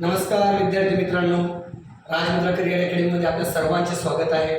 नमस्कार विद्यार्थी मित्रांनो. राजमुद्रा करिअर अकॅडमीमध्ये आपल्या सर्वांचे स्वागत आहे.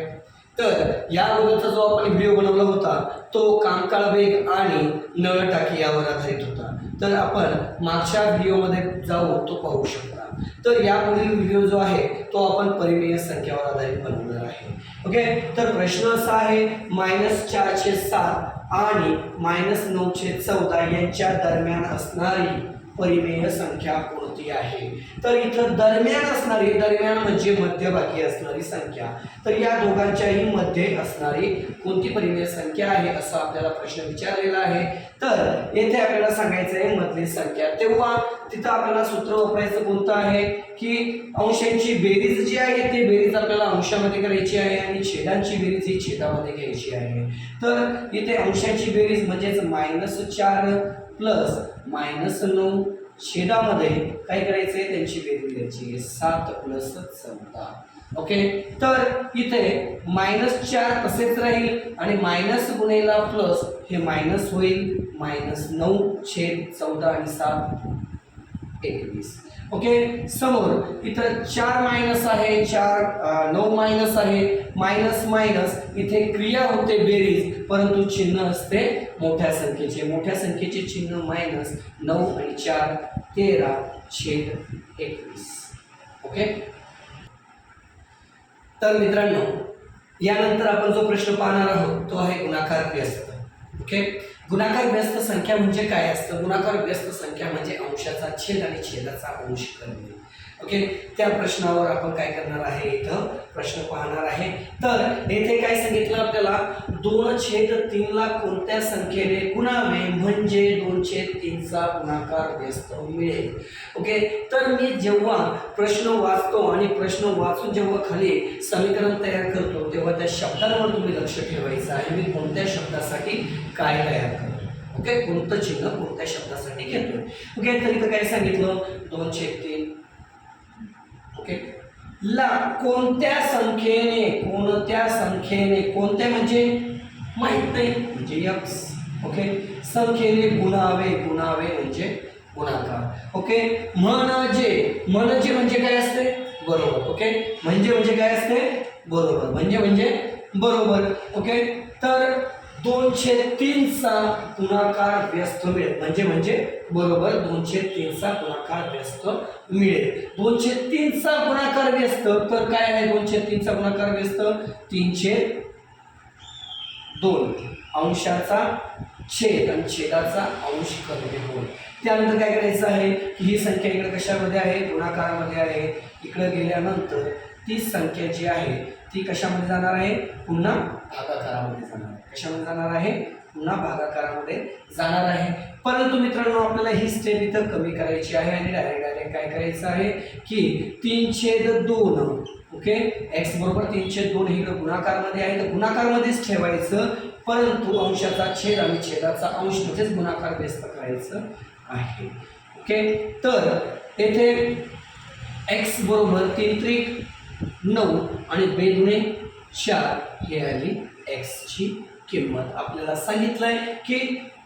तर या अगोदरचा जो आपण व्हिडिओ बनवला होता तो कामकाळ वेग आणि नळ टाकी यावर आधारित होता. तर आपण मागच्या व्हिडिओमध्ये जाऊन तो पाहू शकता. तर यापुढील व्हिडिओ जो आहे तो आपण परिमेय संख्यावर आधारित बनवणार आहे. ओके? तर प्रश्न असा आहे मायनस चारशे सात आणि मायनस नऊशे चौदा यांच्या दरम्यान असणारी परिमेय संख्या कोणती आहे? तर इथं दरम्यान असणारी दरम्यान म्हणजे मध्यभागी असणारी संख्या. तर या दोघांच्याही मध्ये असणारी कोणती परिमेय संख्या आहे असा आपल्याला प्रश्न विचारलेला आहे. तर येथे आपल्याला सांगायचं आहे मधली संख्या. तेव्हा तिथं आपल्याला सूत्र वापरायचं कोणतं आहे? की अंशांची बेरीज जी आहे ती बेरीज आपल्याला अंशामध्ये करायची आहे आणि छेदांची बेरीज ही छेदामध्ये घ्यायची आहे. तर इथे अंशांची बेरीज म्हणजेच मायनस चार प्लस मायनस नऊ छेदामध्ये काय करायचंय? त्यांची बेरीज घ्यायची सात प्लस चौदा ओके? तर इथे मायनस चार तसेच राहील आणि मायनस गुणेला प्लस हे मायनस होईल. मायनस नऊ छेद चौदा आणि सात एकवीस. ओके? समोर इथं चार मायनस आहे चार नऊ मायनस आहे. मायनस मायनस इथे क्रिया होते बेरीज परंतु चिन्ह असते मोठ्या संख्येचे. मोठ्या संख्येचे चिन्ह मायनस नऊ आणि चार. तेरा छेद एकवीस. ओके? तर मित्रांनो यानंतर आपण जो प्रश्न पाहणार आहोत तो आहे गुणाकार व्यस्त ओके? गुणाकार व्यस्त संख्या म्हणजे काय असतं? गुणाकार व्यस्त संख्या म्हणजे अंशाचा छेद आणि छेदाचा अंश करणे ओके? त्या प्रश्नावर आपण काय करणार आहे इथं प्रश्न पाहणार आहे. तर येथे काय सांगितलं आपल्याला? दोन छेद तीनला कोणत्या संख्येने गुणावे? म्हणजे दोन छेद तीनचा गुणाकार व्यस्त मिळेल. ओके? तर मी जेव्हा प्रश्न वाचतो आणि प्रश्न वाचून जेव्हा खाली समीकरण तयार करतो तेव्हा त्या शब्दांवर तुम्ही लक्ष ठेवायचं आहे. मी कोणत्या शब्दासाठी काय तयार करतो? ओके? कोणतं चिन्ह कोणत्या शब्दासाठी घेतोय? ओके? तर इथं काय सांगितलं? दोन छेद तीन ला कोणत्या संख्येने कोणत्या संख्येने कोणत्या म्हणजे? माहीत नाही म्हणजे यक्स ओके? संख्येने गुणावे गुणावे म्हणजे गुणाकार ओके? म्हणजे म्हणजे म्हणजे काय असते? बरोबर ओके? म्हणजे म्हणजे काय असते? बरोबर म्हणजे म्हणजे बरोबर ओके? तर दोनशे तीनचा गुणाकार व्यस्त मिळेल. म्हणजे म्हणजे बरोबर दोनशे तीनचा गुणाकार व्यस्त मिळेल. दोनशे तीनचा गुणाकार व्यस्त तर काय आहे दोनशे तीनचा गुणाकार व्यस्त? तीनशे दोन अंशाचा छेद आणि छेदाचा अंश कमी होईल. त्यानंतर काय करायचं आहे? की ही संख्या इकडे कशामध्ये आहे? गुणाकारामध्ये आहे. इकडे गेल्यानंतर ती संख्या जी आहे ती कशामध्ये जाणार आहे? पुन्हा भागाकारामध्ये जाणार. आहे कशामध्ये जाणार आहे? पुन्हा भागाकारामध्ये जाणार आहे. परंतु मित्रांनो आपल्याला ही स्टेप इथं कमी करायची आहे आणि डायरेक्ट डायरेक्ट काय करायचं आहे की तीन छेद दोन ओके एक्स बरोबर तीन छेद दोन हे इकडं गुणाकारमध्ये आहे. तर गुणाकारमध्येच ठेवायचं परंतु अंशाचा छेद आणि छेदाचा अंश म्हणजेच गुणाकार व्यस्त करायचं आहे. ओके तर येथे एक्स बरोबर तीन त्रिक नऊ आणि बेदुणे चार हे आली एक्सची किंमत. आपल्याला सांगितलंय की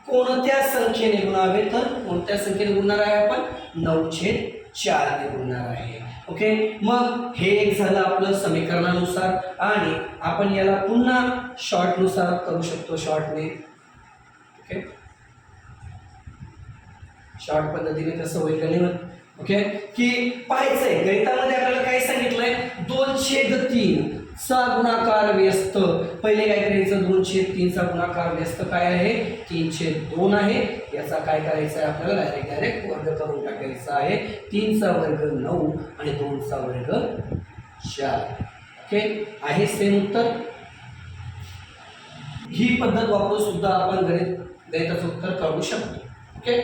कोणत्या संख्येने गुणावे तर कोणत्या संख्येने गुणणार आहे आपण? नऊ छेद चारने गुणणार आहे. ओके मग हे एक झालं आपलं समीकरणानुसार आणि आपण याला पुन्हा शॉर्टनुसार करू शकतो शॉर्टने. ओके शॉर्ट पद्धतीने कसं होईल का नाही होत? ओके की पाहायचंय. गणितामध्ये आपल्याला काय सांगितलंय? दोन छेद तीन चा गुणाकार व्यस्त. पहिले काय करायचं? दोन छेद तीनचा गुणाकार व्यस्त काय आहे? तीन छेद दोन आहे. याचा काय करायचं आहे आपल्याला डायरेक्ट डायरेक्ट वर्ग करून टाकायचा आहे. तीनचा वर्ग नऊ आणि दोनचा वर्ग चार. ओके आहे सेम उत्तर? ही पद्धत वापरून सुद्धा आपण गणित गणिताचं उत्तर काढू शकतो. ओके